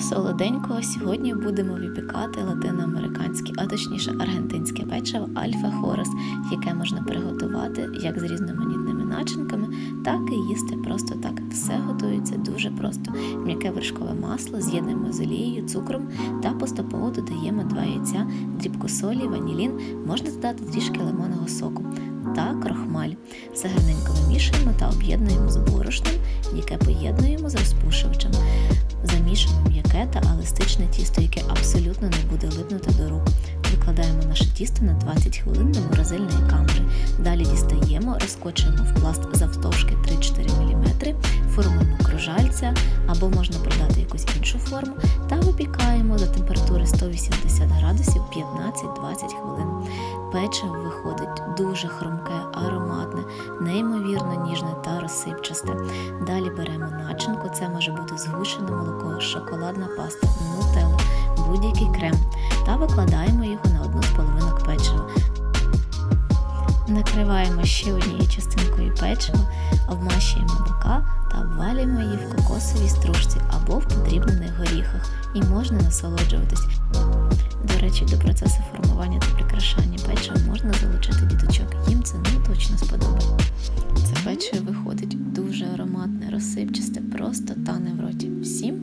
Солоденького сьогодні будемо випікати латиноамериканське, а точніше аргентинське печиво Альфа Хорос, яке можна приготувати як з різноманітними начинками, так і їсти просто так. Все готується дуже просто. М'яке вершкове масло з'єднуємо з олією, цукром та поступово додаємо два яйця, дрібку солі, ванілін, можна додати трішки лимонного соку та крохмаль. Все гарненько вимішуємо та об'єднуємо з борошном, яке поєднуємо з розпушувачем. Замішуємо еластичне тісто, яке абсолютно не буде липнути до рук. Викладаємо наше тісто на 20 хвилин до морозильної камери. Далі дістаємо, розкочуємо в пласт завтовшки 3-4 мм, формуємо кружальця або можна продати якусь іншу форму та випікаємо до температури 180 градусів 15-20 хвилин. Печиво виходить дуже хрумке, ароматне, неймовірно ніжне розсипчасте. Далі беремо начинку, це може бути згущене молоко, шоколадна паста, нутелла, будь-який крем та викладаємо його на одну з половинок печива. Накриваємо ще однією частинкою печива, обмащуємо бока та обвалюємо її в кокосовій стружці або в подрібнених горіхах і можна насолоджуватись. До речі, до процесу формування та прикрашання печива можна залучити діточок. Їм це ну точно сподобається. Це виходить дуже ароматне, розсипчасте, просто тане в роті. Всім!